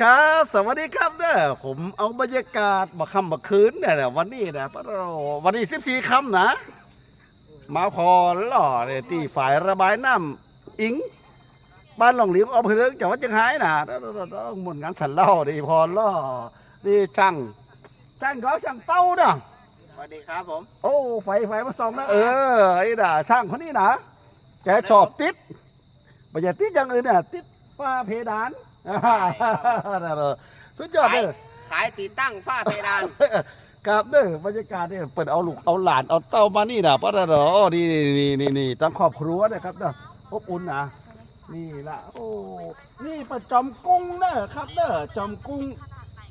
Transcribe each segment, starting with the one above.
ครับ สวัสดีครับเด้อผมเอาบรรยากาศมาค่ำมาคืนเนี่ยวันนี้นะปะโรวันนี้สิบสี่ค่ำนะ มาพอหล่อเนี่ยที่ฝ่ายระบายน้ำอิง บ้านหลงเหลียงอำเภอเลิงจังหวัดเชียงรายนะต้องหมดงานสันเล่าดีพอล่อดีช่างช่างเขาช่างเต้าเนาะสวัสดีครับผม โอ้ไฟไฟมาส่องนะเออไอ้ด่าช่างคนนี้นะแกชอบติดไม่ใช่ติดอย่างอื่นน่ะติด ฝ้าเพดานสุดยอดเลยขายติดตั้งฝ้าเพดานครับเด้อบรรยากาศเนี่ยเปิดเอาลูกเอาหลานเอาเต้ามานี่นะป้าดอนี่นี่นี่นี่ทั้งครอบครัวนะครับเด้ออบอุ่นนะนี่ละโอ้นี่ประจอมกุ้งเด้อครับเด้อจอมกุ้ง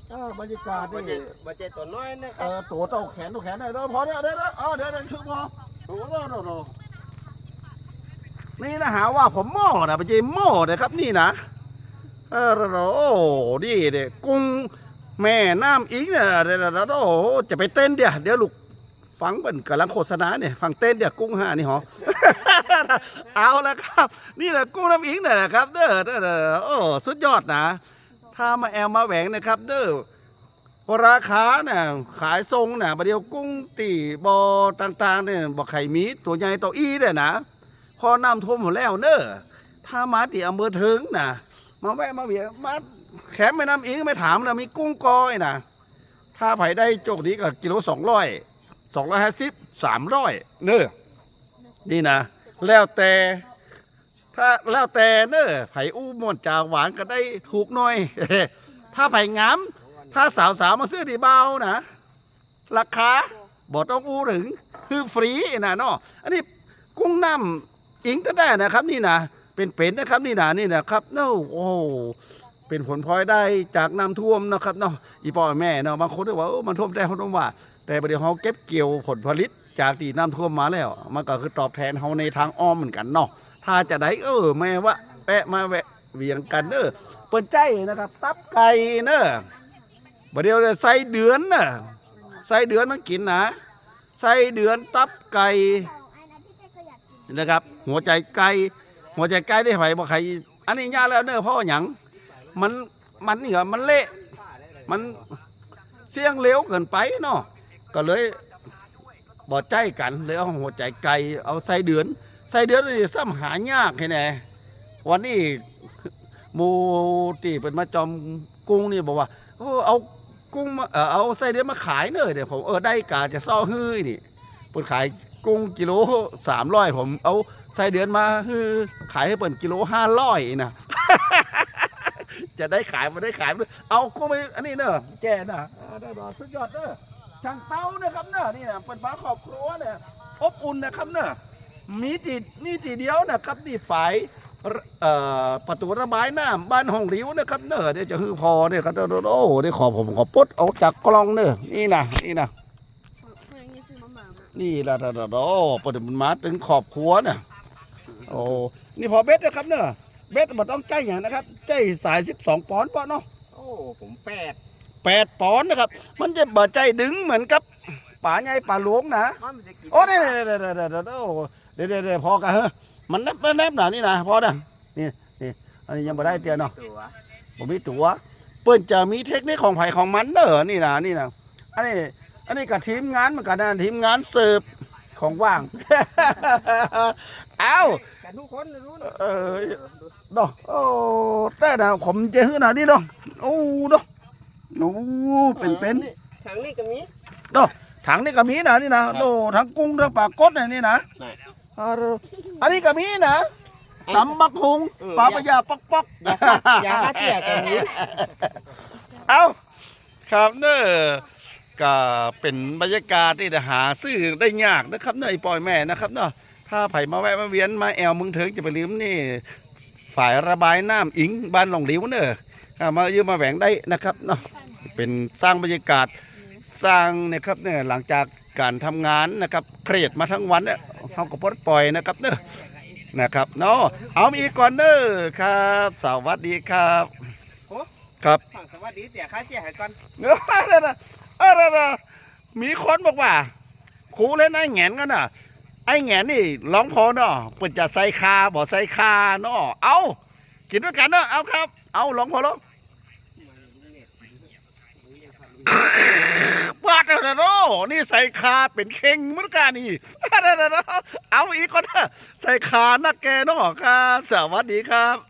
เออบรรยากาศบันี่เจบัเจตัวน้อยนะคเอรับอตัวเต้าแขนตัวแขนได้แล้วพอเด้อเด้อเด้อเออเดี๋ยวเดี๋ยวคือพอโอ้โหโอ้โห นี่นะหาว่าผมโม่นะไปเจโม่นะครับนี่นะเออโอ้นี่เด็กกุ้งแม่น้ำอิงเนี่ยเดี๋ยวโอ้จะไปเต้นเดี๋ยวเดี๋ยวลูกฟังเป็นกำลังโฆษณาเนี่ยฟังเต้นเดี๋ยวกุ้งห้านี่หรอเอาละครับ นี่แหละกุ้งน้ำอิงเนี่ยนะครับ เด้อเด้อโอ้สุดยอดนะ ถ้ามาแอลมาแหวงนะครับ เด้อราคาเนี่ยขายทรงเนี่ยบดเดี๋ยวกุ้งตีบอต่างๆเนี่ยบอกไข่มีตัวใหญ่ตัวอีเนี่ยนะ พอน้ำท่วมหมดแล้วเนอะถ้ามาตีอำเภอถึงนะมาแวะมาเบียมาแขมแม่น้ำอิงไม่ถามนะมีกุ้งกอยนะถ้าไผได้โจกนี้ก็กิโลสองร้อยสองร้อยห้าสิบสามร้อยเนอะนี่นะแล้วแต่ถ้าแล้วแต่เนอะไผอู้ม่วนจาหวานก็ได้ถูกหน่อย ถ้าไผงามถ้าสาวสาวมาซื้อดีเบานะราคาบ่ต้องอู้ถึงคือฟรีนะเนาะอันนี้กุ้งน้ำ อิงก็ได้นะครับนี่นะเป็นเป็นนะครับนี่นะนี่นะครับเนาะโอ้เป็นผลพลอยได้จากน้ำท่วมนะครับเนาะอีพ่อแม่เนาะบางคนก็ว่าเออมันท่วมได้เขาต้องว่า แต่ประเดี๋ยวเขาเก็บเกี่ยวผลผลิตจากที่น้ำท่วมมาแล้ว มันก็คือตอบแทนเขาในทางอ้อมเหมือนกันเนาะถ้าจะได้เออแม่ว่าแปะมาแวะเวียงกันเออเปิ้นใจนะครับ ตับไก่เนอะประเดี๋ยวใส่เดือนน่ะใส่เดือนมันกินนะใส่เดือนตับไก่ นะครับ หัวใจไก่หัวใจไก่ได้ไผบ่ใครอันนี้ยาแล้วเนอะเพราะว่าหยังมันมันนี่เหรอมันเละมันเสี่ยงเหลวเกินไปเนาะก็เลยบ่ใจกันเลยเอาหัวใจไก่เอาไส้เดือนไส้เดือนนี่ซ้ำหายากแค่ไหนวันนี้หมูที่เป็นมาจอมกุ้งนี่บอกว่าโอ้เอากุ้งมาเออเอาไส้เดือนมาขายเนอะเดี๋ยวผมเออได้กาจะซ่อฮื้อนี่เปิดขาย กุ้งกิโลสามร้อยผมเอาไส้เดือนมาคือขายให้เปิดกิโลห้าร้อยนะจะได้ขายมาได้ขายเอากุ้งไปอันนี้เนอะแกนะอ่าได้บอสุดยอดเนอะช่างเต้านะครับเนอะนี่นะเป็นบ้านครอบครัวเนี่ยอบอุ่นนะครับเนอะมีตีนี่ตีเดียวนะครับนี่ฝ่ายประตูระบายน้ำบ้านห้องริ้วนะครับเนอะเดี๋ยวจะฮือพอเนี่ยครับโอ้โหได้ขอผมขอปุ๊ดเอาจากกล้องเนอะนี่นะนี่นะ มาหมามานี่ละละละโอ้ปฏิบัติมาถึงขอบครัวเนี่ยโอ้นี่พอเบ็ดนะครับเนอะเบ็ดมันต้องใจอย่างนะครับใจสายสิบสองปอนด์ปะเนาะโอ้ผมแปดแปดปอนด์นะครับ มันจะบ่ใจดึงเหมือนกับป่าใหญ่ป่าหลวงนะมันจะกินโอ้เดี๋ยวเดี๋ยวเดี๋ยวเดี๋ยวเดี๋ยวเดี๋ยวโอ้เดี๋ยวเดี๋ยวเดี๋ยวพอกันเฮ้ยมันนับนับหนานี่นะพอนะนี่นี่อันนี้ยังบ่ได้เตียเนาะตัวผมมีตัวเปิ้นจะมีเทคนิคของไผของมันเด้อนี่นะนี่นะอันนี้ อันนี้กับทีมงานเหมือนกันนะทีมงานเสิร์ฟของว่าง เอ้ากันทุกคนเลยรู้นะเออเนาะโอ้แต่นะผมจะหื้อหนานี่เนาะโอ้เนาะโอ้เป็นเป็นทางนี้ก็มีเนาะถังนี่ก็มีนะนี่นะโอ้ทั้งกุ้งทั้งปลากดนะนี่นะไหนเอออันนี้ก็มีนะตำบักหุงเออปลาปะยาปอกปอกอย่าฆ่าอย่าฆ่าเจียกันนี้เอ้าครับเนอะ ก็เป็นบรรยากาศที่หาซื้อได้ยากนะครับเนอะไอ้ปอยแม่นะครับเนาะถ้าไผมาแวะมาเวียนมาแอวเมึงเถิงจะไปลืมนี่ฝ่ายระบายน้ำอิงบ้านหลงหลิวเนอะอ่ามายืมมาแหวงได้นะครับเนาะเป็นสร้างบรรยากาศสร้างเนะครับเนี่ยหลังจากการทำงานนะครับเครียดมาทั้งวันเนี่ยเขาก็ปลดปล่อยนะครับเนอะนะครับเนาะเอามีอีกก่อนเนอะครับ สวัสดีครับครับฝั่งสวัสดีเสียค่าเจียให้ก่อนเออเมีคนบอกว่าครูเล่นไอ้แงนกันน่ะ ไอ้แงนนี่ร้องพอเนาะเปิดจะใส่คาบอกใส่คาเนาะเอากินด้วยกันเนาะเอาครับ เอาร้องพอแล้วบาดเนาะนี่ใส่คาเป็นเข่งมืนกันนี่เอาอีกคนใส่คาหน้าแกเนาะครับสวัสดีครับ